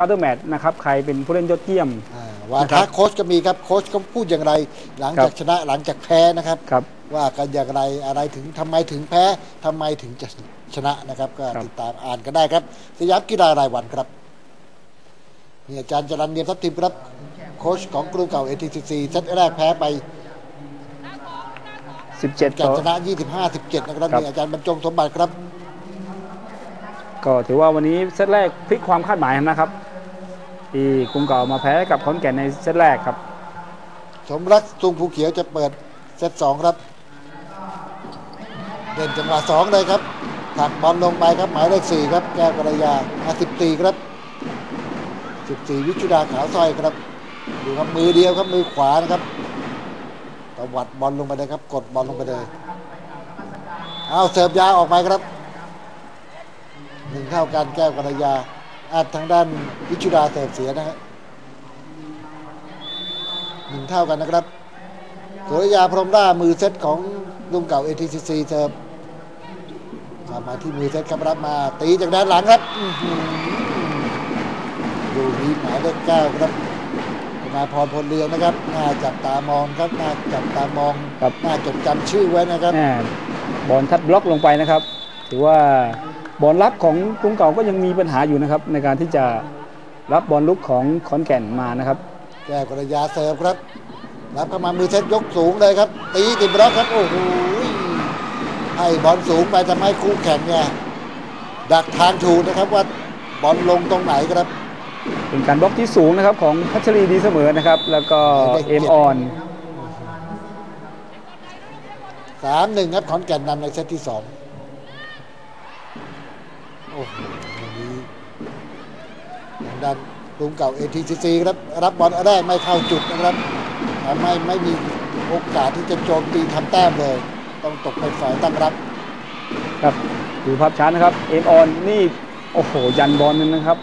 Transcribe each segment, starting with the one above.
คาร์เตอร์แมตนะครับใครเป็นผู้เล่นยอดเยี่ยมอ่าวาครัทะบโค้ชก็มีครับโค้ชก็พูดอย่างไร หลังครัจากบชนะหลังจากแพ้นะครับครับ ว่ากันอย่างไรอะไรถึงทำไมถึงแพ้ทำไมถึงจะชนะนะครับ ก็ครับติดตามอ่านกันได้ครับ สยามกีฬารายวันครับนี่อาจารย์จรันเนียมทัพทิมครับโค้ชของกรุงเก่า ATCC เซตแรกแพ้ไป17แก่ต่อชนะ 25-17 นะครับครับนี่อาจารย์บรรจงสมบัติครับ ก็ถือว่าวันนี้เซตแรกพลิกความคาดหมายนะครับ ที่กรุงเก่ามาแพ้กับขอนแก่นในเซตแรกครับ สมรักสุงภูเขียวจะเปิดเซตสองครับเด่นจังหวะสองเลยครับผลักบอลลงไปครับหมายเลขสี่ครับแก้วกระยาอาสิบตีครับสิบสี่วิชุดาขาวสร้อยครับดูครับมือเดียวครับมือขวานะครับตวัดบอลลงไปเลยครับ กดบอลลงไปเลยเอาเสิร์ฟยาวออกไปครับหนึ่งเท่ากันแก้วกระยา อาทางด้านวิชุดาเสิร์ฟเสียนะฮะหนึ่งเท่ากันนะครับสุริยาพรหมร่ามือเซตของลุงเก่า ATCC เสิร์ฟกลับมาที่มือเซตครับรับมา ตีจากด้านหลังครับอื้อหือดูมีหมายเลขเก้าครับธนาพรพลเรืองนะครับน่าจับตามองครับน่าจับตามองครับน่าจดจำชื่อไว้นะครับแหม่บอลทัดบล็อกลงไปนะครับ ถือว่า บอลรับของกรุงเก่าก็ยังมีปัญหาอยู่นะครับ ในการที่จะรับบอลลุกของขอนแก่นมานะครับแก้วกระยาเสิร์ฟครับรับเข้ามามือเซตยกสูงเลยครับ ตีติดบล็อกครับ โอ้โหให้บอลสูงไปทำให้คู่แข่งเนี่ยดักทางถูกนะครับว่าบอลลงตรงไหนครับ เป็นการบล็อกที่สูงนะครับของพัชรีดีเสมอนะครับ แล้วก็ได้เกีเอ็ยรติมออนสามหนึ่งครับขอนแก่นนำในเซตที่สอง โอ้โหอย่างนี้ทางด้านกรุงเก่า ATCC ครับรับบอลแรกไม่เข้าจุดนะครับทำให้ไม่มีโอกาสที่จะโจมตีทำแต้มเลย ต้องตกเป็นฝ่ายตั้งรับ ครับดูภาพช้านะครับ เอ็มออนนี่โอ้โหยันบอลนึงนะครับ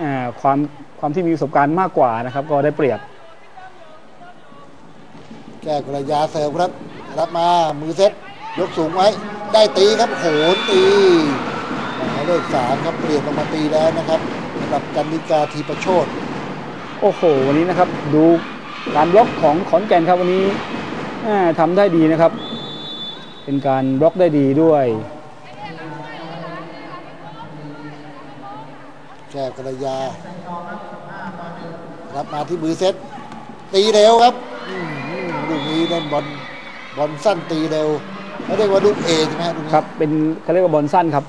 อ่าความความที่มีประสบการณ์มากกว่านะครับ ก็ได้เปรียบ แก้วกระยาเสิร์ฟครับ รับมามือเซตยกสูงไว้ ได้ตีครับโหนตีหมายเลขสามครับเปลี่ยนลงมาตีแล้วนะครับสำหรับกันนิกาทีประโชดโอ้โห วันนี้นะครับดูการบล็อกของขอนแก่นครับวันนี้อ่าทำได้ดีนะครับ เป็นการบล็อกได้ดีด้วยแก้วกระยารับมาที่มือเซตตีเร็วครับอืมลูกนี้เล่นบอลบอลสั้นตีเร็วเขาเรียกว่าลูกเอใช่ไหมฮะลูกนี้ครับ เป็นเขาเรียกว่าบอลสั้นครับ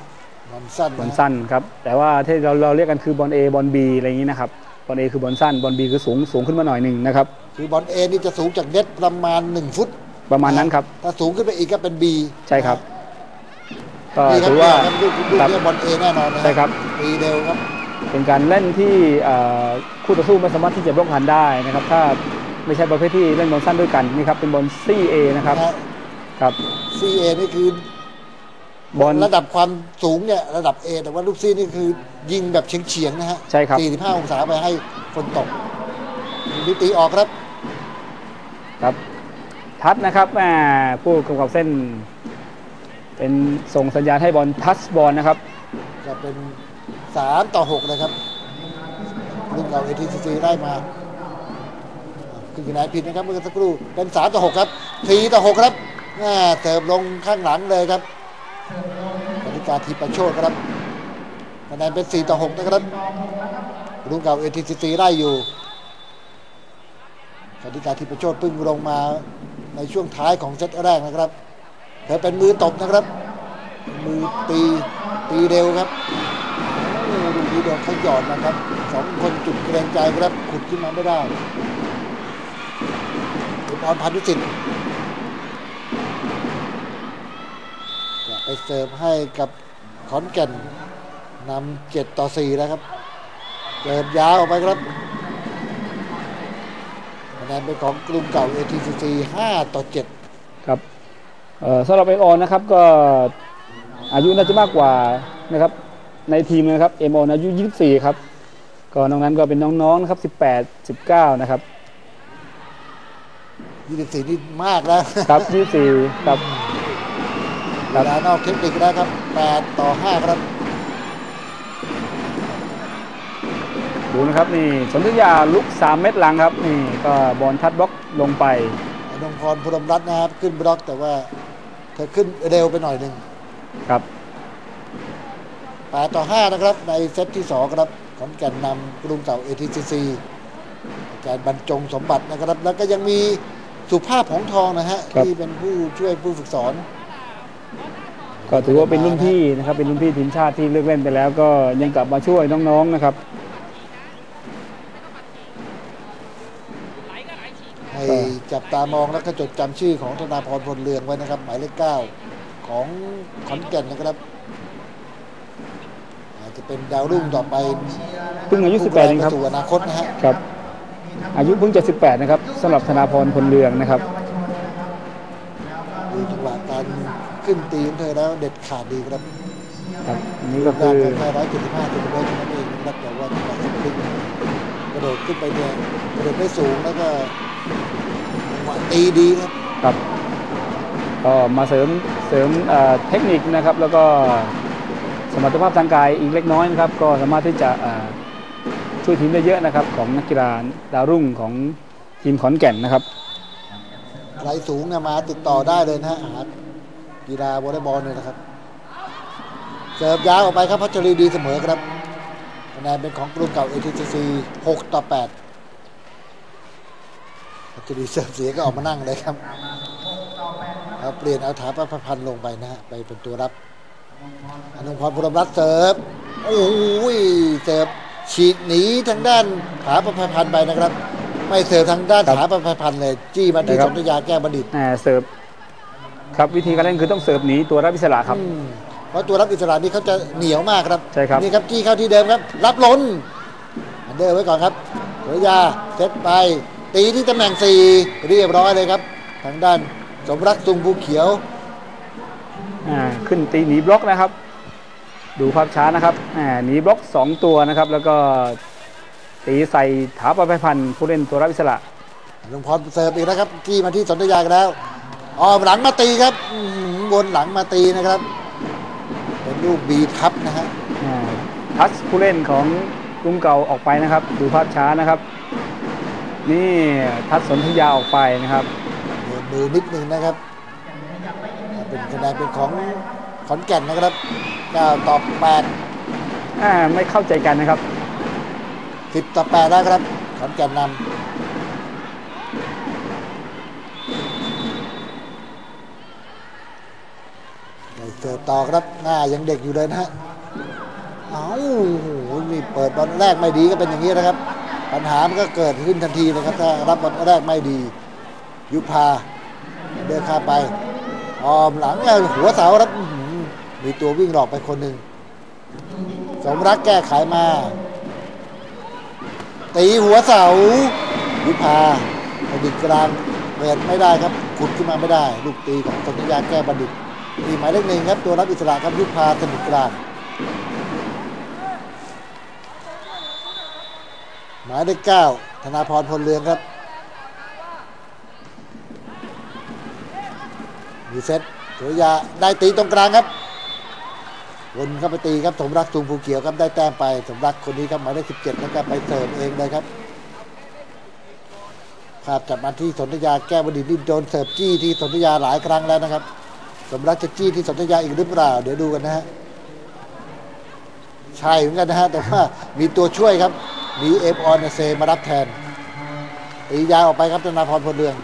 บอลสั้นบอลนะสั้นครับแต่ว่าที่เราเราเรียกกันคือบอล A บอล B อะไรอย่างนี้นะครับบอล A คือบอลสั้นบอล B คือสูงสูงขึ้นมาหน่อยหนึ่งนะครับคือบอลเอนี่จะสูงจากเน็ตประมาณ 1 ฟุตประมาณนั้นครับถ้าสูงขึ้นไปอีกก็เป็นบีใช่ครับก็นี่ครับถือว่าเนี่ยครับลูกลูกครับเนี่ยบอลเอแน่นอนนะใช่ครับตีเร็วครับ เป็นการเล่นที่เอ่อคู่ต่อสู้ไม่สามารถที่จะบล็อกทันได้นะครับ ถ้าไม่ใช่ประเภทที่เล่นบอลสั้นด้วยกันนี่ครับเป็นบอล CA นะครับครับซีเอนี่คือ บอลระดับความสูงเนี่ยระดับ A แต่ว่าลูกซีนี่คือยิงแบบเฉียงๆนะฮะใช่ครับ 45 องศาไปให้คนตกนิตีออกครับ ครับทัดนะครับแหม่ผู้กำกับเส้น เป็นส่งสัญญาณให้บอลทัชบอลนะครับ จะเป็น 3 ต่อ 6 นะครับรุ่นเก่า ATCC ได้มาคือคะแนนผิดนะครับเมื่อสักครู่เป็น 3 ต่อ 6 ครับ4ต่อ 6 ครับแม่เติมลงข้างหลังเลยครับ กาทีประโชดครับคะแนนเป็น 4 ต่อ 6 นะครับรุ่นเก่า ATCC ได้อยู่กติกาทีประโชดพิ่งลงมาในช่วงท้ายของเซตแรกนะครับ เธอเป็นมือตบนะครับ มือตีตีเร็วครับดูดีโดนขาหยอดนะครับสองคนจุดเกรงใจครับขุดขึ้นมาไม่ได้คุณออนพันธุสิทธิ์ เสิร์ฟให้กับขอนแก่นนำเจ็ดต่อสี่แล้วครับเสิร์ฟยาวออกไปครับคะแนนเป็นของกลุ่มเก่า ATCC 5 ต่อ 7 ครับเอ่อสำหรับเอ็มออนนะครับก็อายุน่าจะมากกว่านะครับในทีมนะครับเอ็มออนอายุ 24 ครับ ก็นอกนั้นก็เป็นน้องๆนะครับ 18 19 นะครับ 24 นี่มากแล้วครับ 24 ครับเว ลานอกเทคนิคแล้วครับ 8 ต่อ 5 ครับ ดูนะครับนี่สนธิยาลุก 3 เม็ดหลังครับ นี่ก็บอลทัดบล็อกลงไปอนงพรพรมรัตน์นะครับ ขึ้นบล็อกแต่ว่าเธอขึ้นเร็วไปหน่อยหนึ่งครับ 8 ต่อ 5 นะครับ ในเซตที่ 2 ครับขอนแก่นนำกรุงเก่า ATCC อาจารย์บรรจงสมบัตินะครับ แล้วก็ยังมีสุภาพของทองนะฮะ ที่เป็นผู้ช่วยผู้ฝึกสอน ก็ถือว่าเป็นรุ่นพี่นะครับเป็นรุ่นพี่ทีมชาติที่เลิกเล่นไปแล้ว ก็ยังกลับมาช่วยน้องๆนะครับให้จับตามองแล้วก็จดจำชื่อของธนาพรพลเรืองไว้นะครับ หมายเลขเก้าของขอนแก่นนะครับ อาจจะเป็นดาวรุ่งต่อไปเพิ่งอายุพุ่18เองครับสู่อนาคตนะฮะครับ อายุเพิ่งจะ18นะครับสำหรับธนาพรพลเรืองนะครับ ดูจังหวะการ ขึ้นตีของเธอแล้วเด็ดขาดดีครับครับอันนี้ก็กาคืรอแค่ร้อยเจ็ดสิบห้าเซนติเมตรเท่านั้นเองนะครับแต่ว่าจังหวะสปริงกระโดดขึ้นไปเนี่ยกระโดดไม่สูงแล้วก็จังหวะตีดีครับครับก็มาเสริมเสริมเอ่อเทคนิคนะครับ แล้วก็สมรรถภาพทางกายอีกเล็กน้อยนะครับ ก็สามารถที่จะเอ่อช่วยทีมได้เยอะนะครับ ของนักกีฬาดาวรุ่งของทีมขอนแก่นนะครับใครสูงเนี่ยมาติดต่อได้เลยนะฮะหา กีฬาวอลเลย์บอลเนี่ยนะครับ เสิร์ฟยาวออกไปครับพัชรีดีเสมอครับคะแนนเป็นของกลุ่มเก่า ATCC 6 ต่อ 8พัชรีเสิร์ฟเสียก็ออกมานั่งเลยครับเอาเปลี่ยนเอาถาประพันธ์ลงไปนะฮะไปเป็นตัวรับอนุพรพรหมรัตน์เสิร์ฟโอ้ยเสิร์ฟฉีกหนีทางด้านถาประพันธ์ไปนะครับ ไม่เสิร์ฟทางด้านครับถาประพันธ์เลย จี้มาที่นะครับสนธยาแก้วบัณฑิตอ่าเสิร์ฟ ครับวิธีการเล่นคือต้องเสิร์ฟหนีตัวรับอิสระครับอืมเพราะตัวรับอิสระนี่เขาจะเหนียวมากครับใช่ครับนี่ครับจี้เข้าที่เดิมครับ รับล้นอันเดอร์ไว้ก่อนครับเสือยาเซตไป ตีที่ตำแหน่งสี่เรียบร้อยเลยครับ ทางด้านสมรักตุงภูเขียวอ่าขึ้นตีหนีบล็อกนะครับ ดูภาพช้านะครับอ่าหนีบล็อก 2 ตัวนะครับ แล้วก็ตีใส่ถาประภัยพันธ์ผู้เล่นตัวรับอิสระลุงพรเสิร์ฟอีกแล้วครับ จี้มาที่สนธยากันแล้ว ออมหลังมาตีครับอื้อหือวนหลังมาตีนะครับ เป็นลูกบีทับนะฮะอ่าทัชผู้เล่นของกรุงเก่าออกไปนะครับ ดูภาพช้านะครับ นี่ทัชสนธยาออกไปนะครับโดนมือนิดนึงนะครับเป็นคะแนนเป็นของขอนแก่นนะครับ9ต่อ8อ่าไม่เข้าใจกันนะครับ 10 ต่อ8แล้วครับขอนแก่นนำ เสิร์ฟต่อครับหน้ายังเด็กอยู่เลยนะฮะเอาโอ้โหนี่เปิดบอลแรกไม่ดีก็เป็นอย่างนี้นะครับ ปัญหามันก็เกิดขึ้นทันทีเลยครับถ้ารับบอลแรกไม่ดี ยุพาเดินข้าไปออมหลังหัวเสาครับมีตัววิ่งหลอกไปคนหนึ่งสมรักแก้ไขมา ตีหัวเสายุพาบัณฑิตกลางเปิดไม่ได้ครับขุดขึ้นมาไม่ได้ ลูกตีของสัญญาแก้บัณฑิต ตีหมายเลขหนึ่งครับตัวรับอิสระครับยุพาสนิทกลางหมายเลขเก้าธนาพรพลเรืองครับมีเซตสุริยาได้ตีตรงกลางครับวนเข้าไปตีครับสมรักตุงภูเขียวครับได้แต้มไปสมรักคนนี้ครับหมายเลขสิบเจ็ดแล้วก็ไปเสิร์ฟเองเลยครับภาพจับมาที่สนธยาแก้วบดินทร์นี่โดนเสิร์ฟจี้ที่สนธยาหลายครั้งแล้วนะครับ สมรักจะจี้ที่สนธยาอีกหรือเปล่า เดี๋ยวดูกันนะฮะใช่เหมือนกันนะฮะแต่ว่ามีตัวช่วยครับ มีเอฟออนเซมารับแทนตียาวออกไปครับธนาพรพลเรือง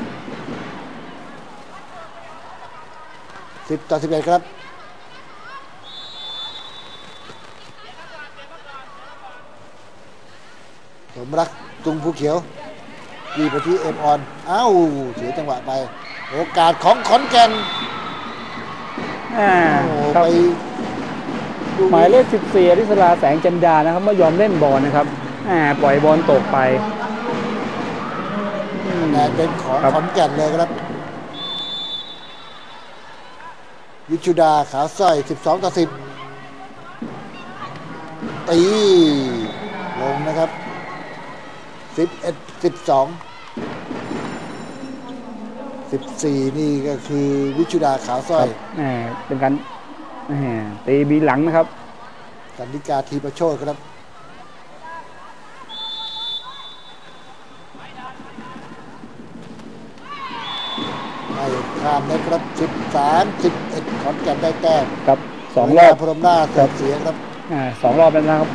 สิบต่อสิบเอ็ดครับสมรักตุงภูเขียวยีไปที่เอ็มออนอ้าวเสียจังหวะไป โอกาสของขอนแก่น อ่าโอ้โหครับไปดูหมายเลข 14อริสราแสงจันดานะครับไม่ยอมเล่นบอลนะครับอ่าปล่อยบอลตกไปอืมคะแนนเป็นของครับ ขอนแก่นเลยครับ วิชุดาขาวสร้อย 12 ต่อ 10 ตี ลงนะครับ 11 12 14 นี่ก็คือวิชุดาขาวสร้อยเป็นการตีบีหลังนะครับ กันนิกาทีประโชดครับให้ข้ามนะครับ 13 11 ขอนแก่นได้แก้ครับสองรอบพรมหน้าเสิร์ฟเสียครับสองรอบแล้วนะครับ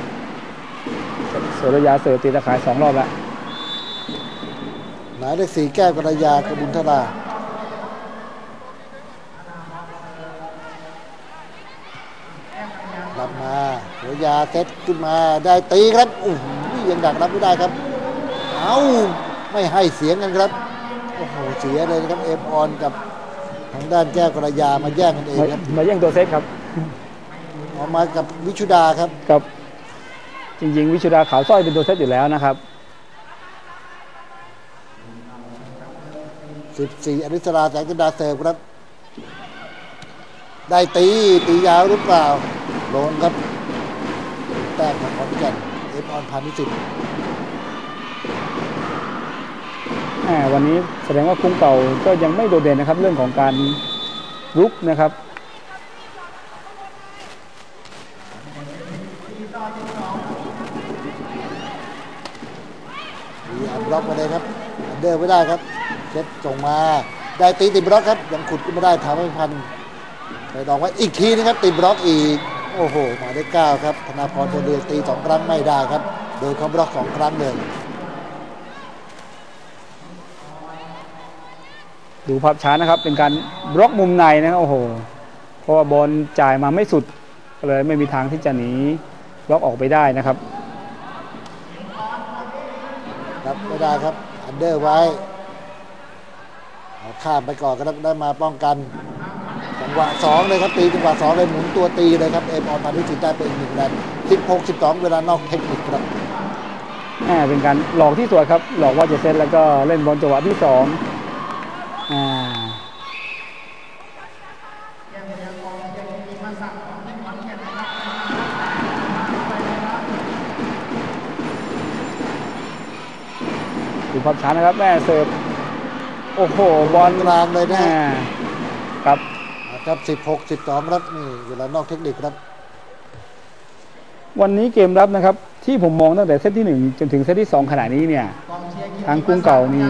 สุรยาเสิร์ฟตีตะขายสองรอบแล้วหมายเลขสี่แก้วกระยากระบุญธรา ยาเซตขึ้นมาได้ตีครับโอ้โหยังดักรับไม่ได้ครับ เอาไม่ให้เสียงกันครับโอ้โหเสียเลยนะครับเอฟออนกับทางด้านแก้วกระยามาแย่งกันเองมาครับมาแย่งตัวเซตครับออกมากับวิชุดาครับกับ จริง ๆ วิชุดาขาวสร้อยเป็นตัวเซตอยู่แล้วนะครับ14อนุสราแสงจันดาเสิร์ฟครับ ได้ตีตียาวหรือเปล่าโลนครับ แต้มของขอนแก่นเอฟออนพันนิสิตแหมวันนี้แสดงว่ากรุงเก่าก็ยังไม่โดดเด่นนะครับ เรื่องของการรุกนะครับมีอันบล็อกมาเลยครับอันเดอร์ไม่ได้ครับเซตส่งมาได้ตีติดบล็อกครับยังขุดก็ไม่ได้ทำให้พันไปดองไว้อีกทีนะครับติดบล็อกอีก โอ้โหหมายเลขเก้าครับธนาพรตัวเดือตีสองครั้งไม่ได้ครับ โดยเขาบล็อกสองครั้งเลยดูภาพช้านะครับ เป็นการบล็อกมุมในนะครับโอ้โหเพราะว่าบอลจ่ายมาไม่สุดก็เลยไม่มีทางที่จะหนีบล็อกออกไปได้นะครับครับไม่ได้ครับอันเดอร์ไว้เอาข้ามไปก่อนก็ได้มาป้องกันจั งหวะสองเลยครับตีจังหวะสองเลยหมุนตัวตีเลยครับเอ็มออนพันธุ์สิได้เป็นอีกหนึ่งแนนสิบหกสิบสองเวลานอกเทคนิคครับแหมเป็นการหลอกที่สวยครับ หลอกว่าจะเซตแล้วก็เล่นบอลจังหวะที่สองอ่าดูภาพช้านะครับแม่เสิร์ฟโอ้โห บอลกลางเลยนะอ่ ครับสิบหกสิบสองครับนี่เวลานอกเทคนิคครับ วันนี้เกมรับนะครับ ที่ผมมองตั้งแต่เซตที่หนึ่งจนถึงเซตที่สองขณะนี้เนี่ยทางกรุงเก่ามี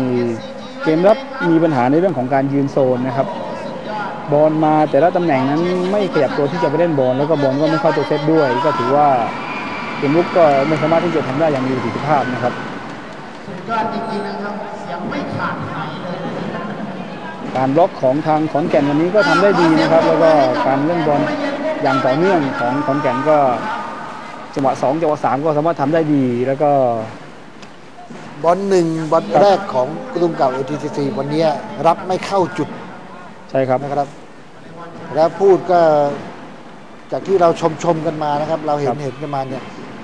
เกมรับมีปัญหาในเรื่องของการยืนโซนนะครับบอลมาแต่ละตำแหน่งนั้นไม่ขยับตัวที่จะไปเล่นบอลแล้วก็บอลก็ไม่เข้าตัวเซตด้วย ก็ถือว่าเกมลุกก็ไม่สามารถที่จะทำได้อย่างมีประสิทธิภาพนะครับสุดยอดจริงๆนะครับเสียงไม่ขาด การบล็อกของทางขอนแก่นวันนี้ก็ทำได้ดีนะครับ แล้วก็การเล่นบอลอย่างต่อเนื่องของขอนแก่นก็จังหวะสองจังหวะสามก็สามารถทำได้ดีแล้วก็บอลหนึ่งบอลแรกของกรุงเก่า ATCC วันนี้รับไม่เข้าจุดใช่ครับนะครับ แล้วพูดก็จากที่เราชมชมๆกันมานะครับ เราเห็ครันบเห็นกันมาเนี่ย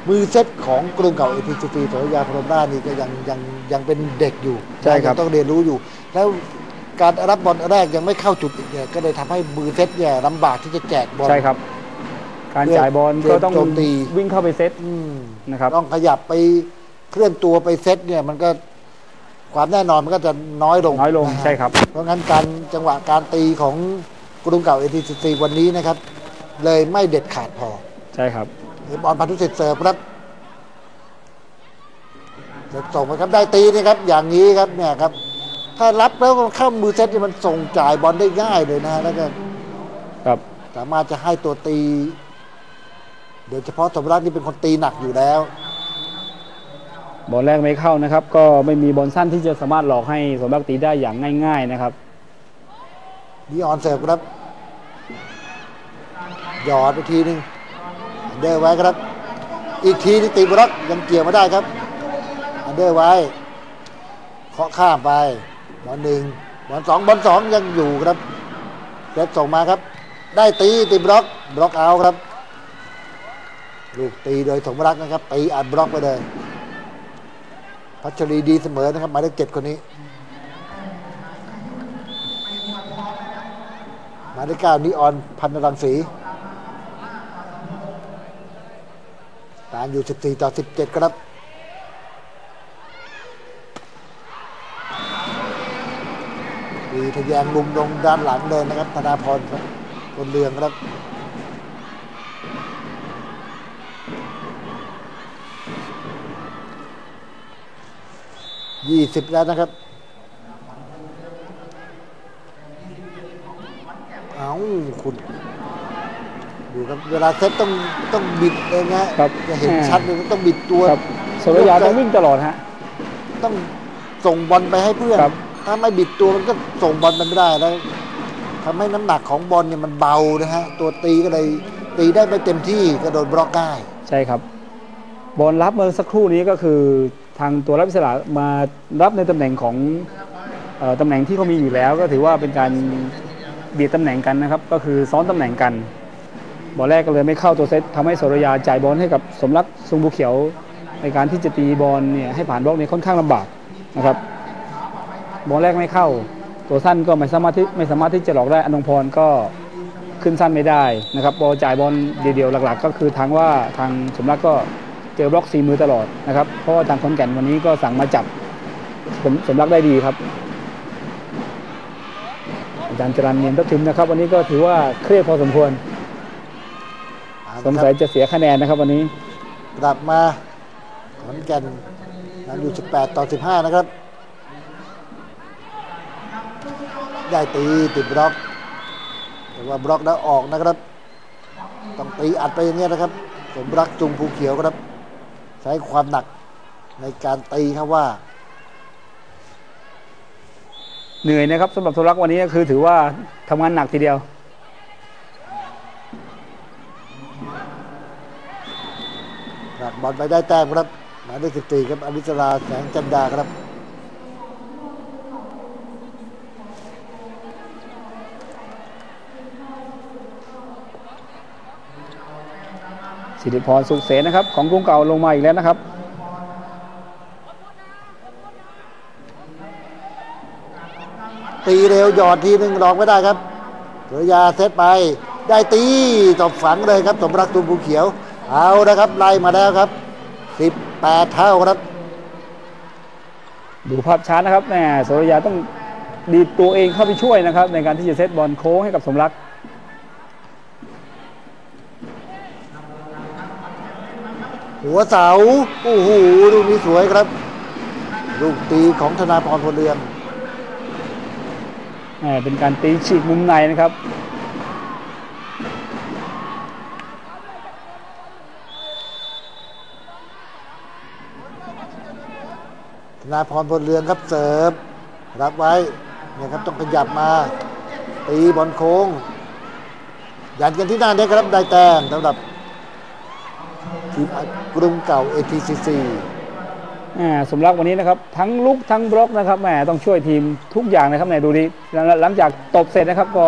มือเซตของกรุงเก่า ATCC โสรยาพรหมราชนี่ก็ยังยังยังเป็นเด็กอยู่ใช่ครับยังต้องเรียนรู้อยู่ แล้ว การรับบอลแรกยังไม่เข้าจุดอีกเนี่ยก็เลยทำให้มือเซตเนี่ยลำบากที่จะแจกบอล ใช่ครับ การจ่ายบอลเพื่อก็ต้องโจมตี วิ่งเข้าไปเซตอืมนะครับต้องขยับไปเคลื่อนตัวไปเซตเนี่ยมันก็ความแน่นอนมันก็จะน้อยลงน้อยลงะฮะใช่ครับ เพราะงั้นการจังหวะการตีของกรุงเก่าเอทีซีวันนี้นะครับ เลยไม่เด็ดขาดพอใช่ครับ บอลพันธุสิทธิ์เสิร์ฟครับเสิร์ฟส่งไปครับได้ตีนะครับอย่างนี้ครับเนี่ยครับ ถ้ารับแล้วเข้ามือเซตเนี่ยมันส่งจ่ายบอลได้ง่ายเลยนะฮะแล้วก็ครับสามารถจะให้ตัวตี โดยเฉพาะสมรักนี่เป็นคนตีหนักอยู่แล้ว บอลแรกไม่เข้านะครับ ก็ไม่มีบอลสั้นที่จะสามารถหลอกให้สมบัติตีได้อย่างง่าย ๆนะครับนี่ออนเสิร์ฟครับหยอดไปทีนึงอันเดอร์ไว้ครับ อีกทีนี่ตีบล็อกยังเกี่ยวไม่ได้ครับอันเดอร์ไว้เคาะข้ามไป บอลหนึ่งบอลสองบอลสองยังอยู่ครับเซตส่งมาครับ ได้ตีตีบล็อกบล็อกเอาครับ ลูกตีโดยสมรักนะครับตีอัดบล็อกไปเลยพัชรีดีเสมอนะครับหมายเลขเจ็ดคนนี้หมายเลขเก้านิออนพันนรังสีตามอยู่ 14 ต่อ 17 ครับ มีทะแยงมุมลงด้านหลังเลยนะครับธนาพรครับคนเรืองครับยี่สิบแล้วนะครับคุณดูครับเวลาเซตต้องต้องบิดเองนะฮะครับจะเห็นอ่าชัดเลยว่าต้องบิดตัวครับโซโลยาต้องวิ่งตลอดฮะต้องส่งบอลไปให้เพื่อนครับ ถ้าไม่บิดตัวมันก็ส่งบอลไปไม่ได้แล้วทำให้น้ำหนักของบอลเนี่ยมันเบานะฮะตัวตีก็เลยตีได้ไม่เต็มที่ก็โดนบล็อกได้ใช่ครับ บอลรับเมื่อสักครู่นี้ก็คือทางตัวรับอิสระมารับในตำแหน่งของออตำแหน่งที่เขามีอยู่แล้ว ก็ถือว่าเป็นการเบียดตำแหน่งกันนะครับ ก็คือซ้อนตำแหน่งกัน บอลแรกก็เลยไม่เข้าตัวเซตทำให้โสรยาจ่ายบอลให้กับสมรักซุงบุเขียว ในการที่จะตีบอลเนี่ยให้ผ่านบล็อกนี่ค่อนข้างลำบากนะครับ บอลแรกไม่เข้า ตัวสั้นก็ไม่สามารถที่ไม่สามารถที่จะหลอกได้อนงพรก็ขึ้นสั้นไม่ได้นะครับบอลจ่ายบอลเดียวๆหลัก ๆ ก็คือทางว่าทางสมรักก็เจอบล็อกสีมือตลอดนะครับเพราะว่าทางขอนแก่นวันนี้ก็สั่งมาจับสมสมรักได้ดีครับอาจารย์จรันเนียนทัพทิมนะครับ วันนี้ก็ถือว่าเครียดพอสมควร สงสัยจะเสียคะแนนนะครับ วันนี้กลับมาขอนแก่นนำอยู่ 18 ต่อ 15 นะครับ ได้ตีติดบล็อกแต่ว่าบล็อกแล้วออกนะครับ ต้องตีอัดไปอย่างเงี้ยนะครับ สมรักจุงภูเขียวครับ ใช้ความหนักในการตีครับว่า เหนื่อยนะครับสำหรับสมรักวันนี้ก็คือถือว่าทำงานหนักทีเดียวผลักบอลไปได้แต้มครับหมายเลข14ครับอภิสราแสงจันดาครับ สิริพรสุขเสนนะครับ ของกรุงเก่าลงมาอีกแล้วนะครับ ตีเร็วหยอดทีหนึ่งรองไม่ได้ครับเสือยาเซตไป ได้ตีตบฝังเลยครับ สมรักตุมภูเขียว เอานะครับไล่มาแล้วครับ18เท่าครับ ดูภาพช้านะครับแหมโสรยาต้องดีดตัวเองเข้าไปช่วยนะครับ ในการที่จะเซตบอลโค้งให้กับสมรัก หัวเสาโอ้โหลูกนี้สวยครับ ลูกตีของธนาพรพลเรือนแหมเป็นการตีฉีกมุมในนะครับธนาพรพลเรือนครับเสิร์ฟรับไว้เนี่ยครับต้องขยับมาตีบอลโค้งยันกันที่หน้าเด็กครับได้แต้มสำหรับ ทีมกรุงเก่า ATCC แหมสมรักวันนี้นะครับ ทั้งลุกทั้งบล็อกนะครับแหมต้องช่วยทีมทุกอย่างนะครับไหนดูดิหลังจากตบเสร็จนะครับ ก็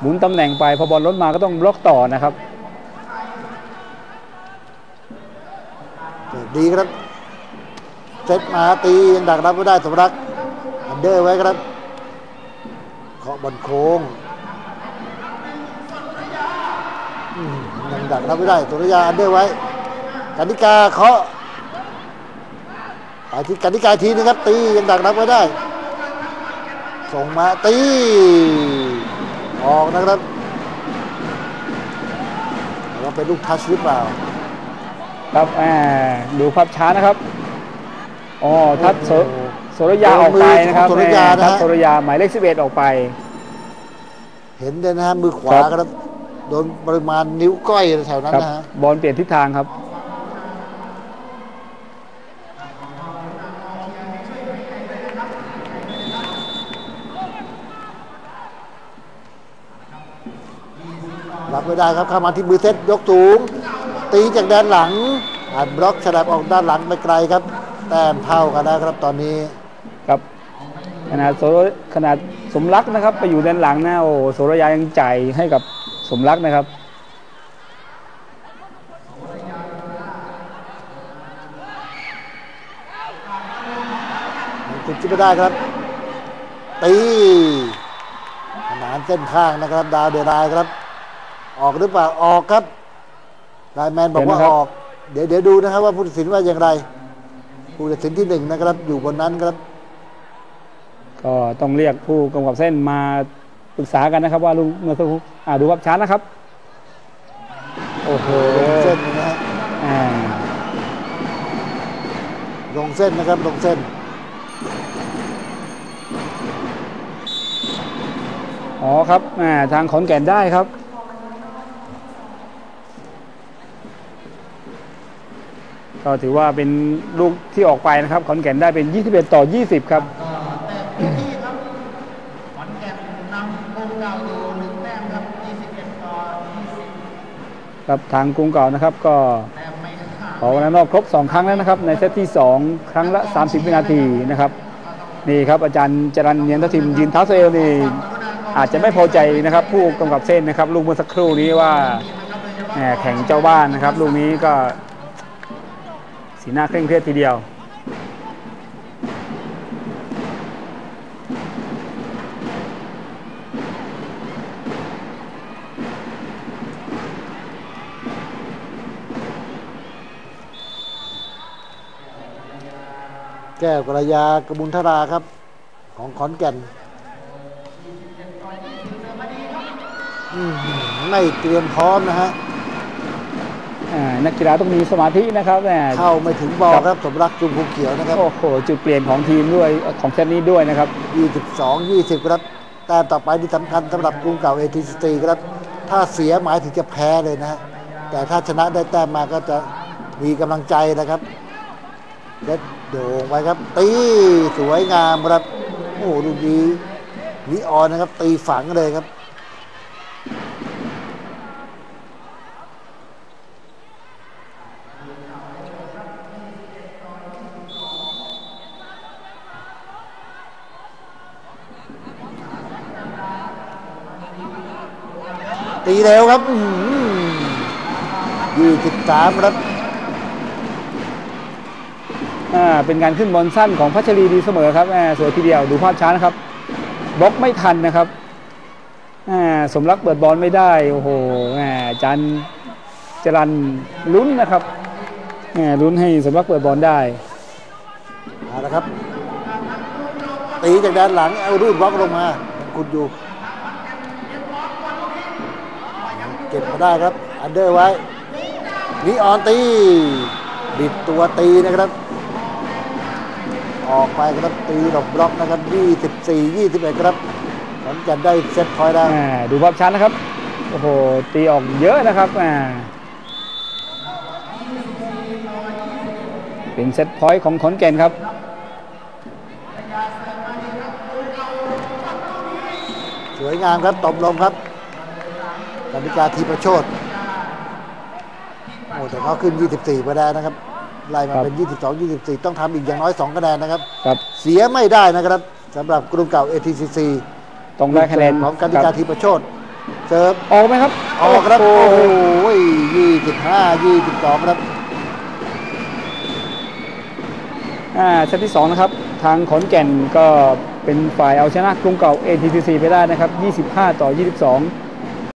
หมุนตำแหน่งไปพอบอลล้นมาก็ต้องบล็อกต่อนะครับเสิร์ฟดีครับเซตมาตียังดักรับไม่ได้สมรักอันเดอร์ไว้ครับเคาะบอลโค้งอืมยังดักรับไม่ได้สุริยาอันเดอร์ไว้ กนิกาเคาะไปที่กนิกาอีกทีนึงครับ ตียังดักรับไม่ได้ ส่งมาตี ออกนะครับแต่ว่าเป็นลูกทัชหรือเปล่า ครับแหมดูภาพช้านะครับอ๋อทัดโสโอ้โหโสรยาออกไปนะครับโสรยานะฮะทัดโสรยาหมายเลข11ออกไป เห็นเลยนะฮะมือขวาครับครับโดนปริมาณนิ้วก้อยแถวนั้นครับนะฮะบอลเปลี่ยนทิศทางครับ รับไม่ได้ครับเข้ามาที่มือเซตยกสูง ตีจากด้านหลังอ่านบล็อกฉลับออกด้านหลังไปไกลครับ แต้มเท่ากันนะครับตอนนี้ครับขนาดโสรขนาดสมรักนะครับ ไปอยู่ด้านหลังนะโอ้โสรยายังจ่ายให้กับสมรักนะครับมันคุดขึ้นไม่ได้ครับ ตีขนานเส้นข้างนะครับ ดาวเดรายครับ ออกหรือเปล่าออกครับไลน์แมนบอกว่าเห็นไหมครับออก เดี๋ยวเดี๋ยวดูนะครับ ว่าผู้ตัดสินว่าอย่างไร ผู้ตัดสินที่หนึ่งนะครับ อยู่บนนั้นครับ ก็ต้องเรียกผู้กำกับเส้นมาปรึกษากันนะครับ ว่าลุงเมื่อสักครู่อ่าดูภาพช้านะครับ โอ้โหลงเส้นนะฮะอ่าลงเส้นนะครับลงเส้นออ๋อครับอ่าทางขอนแก่นได้ครับ ก็ถือว่าเป็นลูกที่ออกไปนะครับขอนแก่นได้เป็น 21 ต่อ 20 ครับก็แต้มอยู่ที่ครับขอนแก่นนำกรุงเก่าอยู่หนึ่งแต้มครับ 21 ต่อ 20 ครับทางกรุงเก่านะครับก็แต้มไม่ขาดขอวันนอกครบ 2 ครั้งแล้วนะครับ ในเซตที่ 2 ครั้งละ 30 วินาทีนะครับนี่ครับอาจารย์จรันเนียนททิมยืนเท้าเซลนี่อาจจะไม่พอใจนะครับ ผู้กำกับเส้นนะครับ ลูกเมื่อสักครู่นี้ว่าแหมแข่งเจ้าบ้านนะครับ ลูกนี้ก็ สีหน้าเคร่งเครียดทีเดียว แก้วกระยากระบุญธราครับ ของขอนแก่นอื้อหือไม่เตรียมพร้อมนะฮะ นักกีฬาต้องมีสมาธินะครับแหมเข้าไม่ถึงบอลครับสมรักจุมภูเขียวนะครับโอ้โหจุดเปลี่ยนของทีมด้วยของเซตนี้ด้วยนะครับ 22 20 ครับแต่ต่อไปที่สำคัญสำหรับกรุงเก่าเอทีสตีครับ ถ้าเสียหมายถึงจะแพ้เลยนะฮะแต่ถ้าชนะได้แต้มมาก็จะมีกำลังใจนะครับเด็ดโด่งไปครับ ตีสวยงามครับโอ้โหดูดีวิออนนะครับ ตีฝังเลยครับ ตีเร็วครับยี่สิบสามครับอ่าเป็นการขึ้นบอลสั้นของพัชรีดีเสมอครับแหมสวยทีเดียวดูภาพช้านะครับบล็อกไม่ทันนะครับอ่าสมรักเปิดบอลไม่ได้โอ้โหแหมอาจันจรันลุ้นนะครับแหมลุ้นให้สมรักเปิดบอลได้เอาละครับตีจากด้านหลังเอารูดบล็อกลงมาคุณอยู่ เก็บมาได้ครับ อันเดอร์ไว้วิออนตีบิดตัวตีนะครับ ออกไปครับตีหลบบล็อกนะครับ 24 21 ครับขอนแก่นได้เซตพอยต์ได้อ่าดูภาพช้านะครับ โอ้โห ตีออกเยอะนะครับอ่าเป็นเซตพอยต์ของขอนแก่นครับสวยงามครับตบลงครับ กติกาทีประโชดโอ้แต่เขาขึ้น 24คะแนนนะครับไล่มาเป็น 22 24 ต้องทำอีกอย่างน้อย 2 คะแนนนะครับ ครับ เสียไม่ได้นะครับสำหรับกลุ่มเก่า ATCC ต้องได้คะแนนของกติกาครับทีประโชดเซิร์ฟออกไหมครับ ออกครับ โอ้โอ้โหโห25 22ครับ อ่าเซตที่2นะครับ ทางขอนแก่นก็เป็นฝ่ายเอาชนะกรุงเก่า ATCC ไปได้นะครับ 25 ต่อ 22